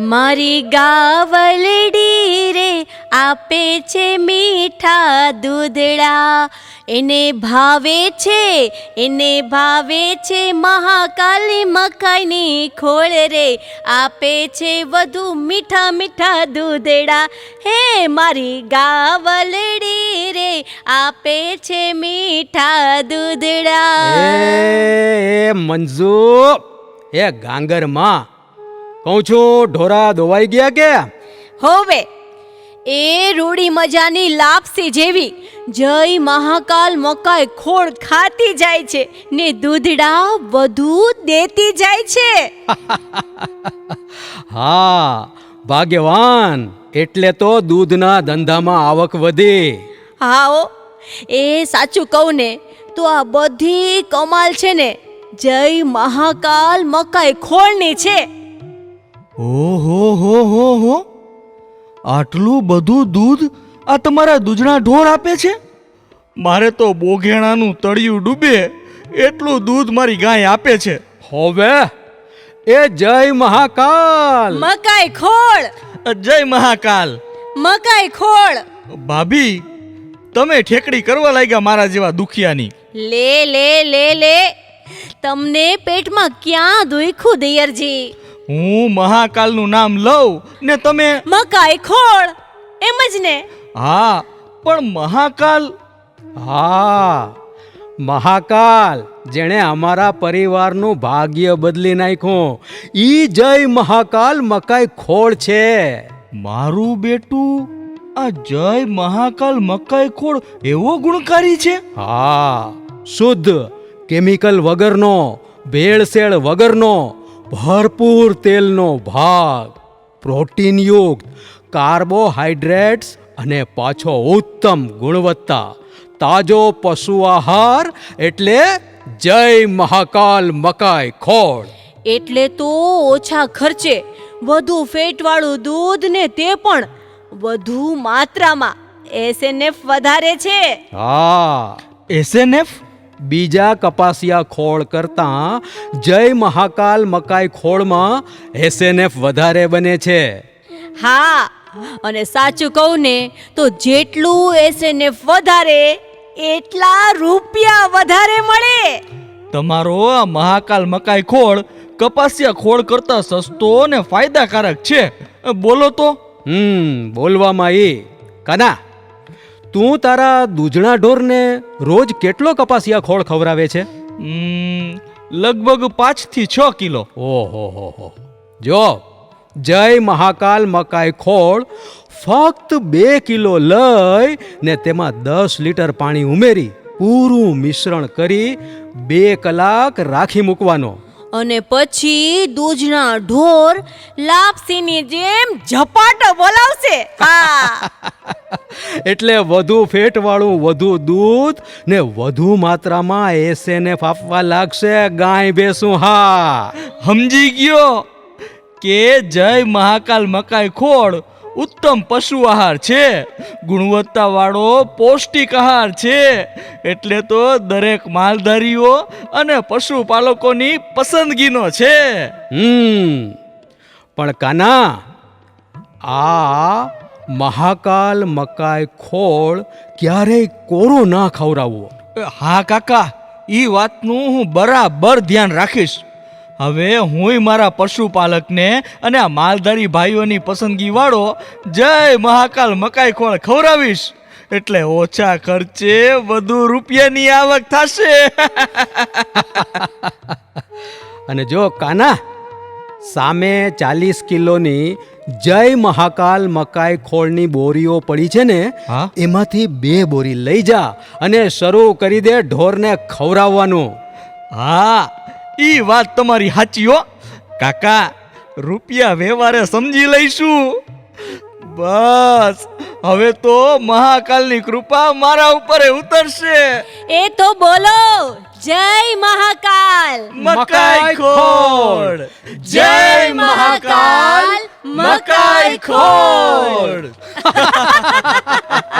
મારી ગાવલડી રે આપે છે મીઠા દૂધડા. એને ભાવે છે, એને ભાવે છે મહાકાલી મકાઈની ખોળ રે. આપે છે વધુ મીઠા મીઠા દૂધડા. હે મારી ગાવલડી રે આપે છે મીઠા દૂધડા. મંજુ એ ગાંગરમાં કહું છું ઢોરા દોવાઈ ગયા કે? હોવે એ રૂડી મજાની લાપસી જેવી જય મહાકાલ મકાઈ ખોળ ખાતી જાય છે ને દૂધડા વધુ દેતી જાય છે. હા ભાગ્યવાન એટલે તો દૂધના ધંધામાં આવક વધી. હાઓ એ સાચું કહું ને તો આ બધી કમાલ છે ને જય મહાકાલ મકાઈ ખોળની છે. ઓહો હો હો હો. આટલું બધું દૂધ આ તમારા દૂધના ઢોર આપે છે? મારે તો બોઘેણાનું તળિયું ડૂબે એટલું દૂધ મારી ગાય આપે છે. હવે એ જય મહાકાલ. મકાઈ ખોળ. જય મહાકાલ. મકાઈ ખોળ. ભાભી તમે ઠેકડી કરવા લાગ્યા મારા જેવા દુખિયાની. લે લે લે લે. તમને પેટમાં ક્યાં દુખ્યું દિયરજી? હું મહાકાલનું નામ લઉં ને તમે મકાઈ ખોળ એમ જ ને? હા પણ મહાકાલ હા મહાકાલ જેણે અમારા પરિવારનું ભાગ્ય બદલી નાખ્યું. ઈ જય મહાકાલ મકાઈ ખોળ છે. મારું બેટું આ જય મહાકાલ મકાઈ ખોળ એવો ગુણકારી છે? હા શુદ્ધ કેમિકલ વગરનો ભેળસેળ વગરનો ભરપૂર તેલનો ભાગ પ્રોટીનયુક્ત કાર્બોહાઈડ્રેટ્સ અને પાછો ઉત્તમ ગુણવત્તા તાજો પશુ આહાર એટલે જય મહાકાલ મકાઈ ખોળ. એટલે તો ઓછા ખર્ચે વધુ ફેટવાળું દૂધ ને તે પણ વધુ માત્રામાં એસએનએફ વધારે છે. હા એસએનએફ બીજા કપાસિયા ખોળ કરતાં જય મહાકાલ મકાઈ ખોળમાં એસએનએફ વધારે બને છે. હા અને સાચું કહું ને તો જેટલું એસએનએફ વધારે એટલા રૂપિયા વધારે મળે. તમારો આ મહાકાલ મકાઈ ખોળ કપાસિયા ખોળ કરતા સસ્તો અને ફાયદાકારક છે. બોલો તો. હમ બોલવામાં એ કાના? તું તારા દૂધણા ઢોરને રોજ કેટલો કપાસિયા ખોળ ખવડાવે છે? લગભગ પાંચથી છ કિલો. ઓહો હો હો. જો જય મહાકાલ મકાઈ ખોળ ફક્ત બે કિલો લઈ ને તેમાં દસ લીટર પાણી ઉમેરી પૂરું મિશ્રણ કરી બે કલાક રાખી મૂકવાનો. અને પછી દૂધના ઢોર લાપસીની જેમ ઝપાટો બોલાવશે. હા. એટલે વધુ ફેટવાળું, વધુ દૂધ ને વધુ માત્રામાં એસેને ફાફવા લાગશે. ગાય ભેંસું હા. સમજી ગયો કે જય મહાકાલ મકાઈ ખોળ ઉત્તમ પશુ આહાર છે. ગુણવત્તાવાળો પૌષ્ટિક આહાર છે. એટલે તો દરેક માલધારીઓ અને પશુપાલકોની પસંદગીનો છે. હમ. પણ કાના આ મહાકાલ મકાઈ ખોળ ક્યારેય કોરો ના ખવડાવવો. હા કાકા એ વાતનું હું બરાબર ધ્યાન રાખીશ. હવે હુંય મારા પશુપાલકને અને આ માલધારી ભાઈઓની પસંદગી વાળો જય મહાકાલ મકાઈ ખોળ ખવડાવીશ. એટલે ઓછા ખર્ચે વધુ રૂપિયાની આવક થશે. અને જો કાના સામે ચાલીસ કિલોની જય મહાકાલ મકાઈ ખોળની બોરીઓ પડી છે ને એમાંથી બે બોરી લઈ જા અને શરૂ કરી દે ઢોરને ખવડાવવાનું. હા ઈ વાત તમારી સાચી હો. કાકા રૂપિયા વ્યવહારે સમજી લઈશું. બસ હવે તો મહાકાલની કૃપા મારા ઉપર ઉતરશે. એ તો બોલો જય મહાકાલ. મકાઈ ખોડ જય મહાકાલ મકાઈ ખોળ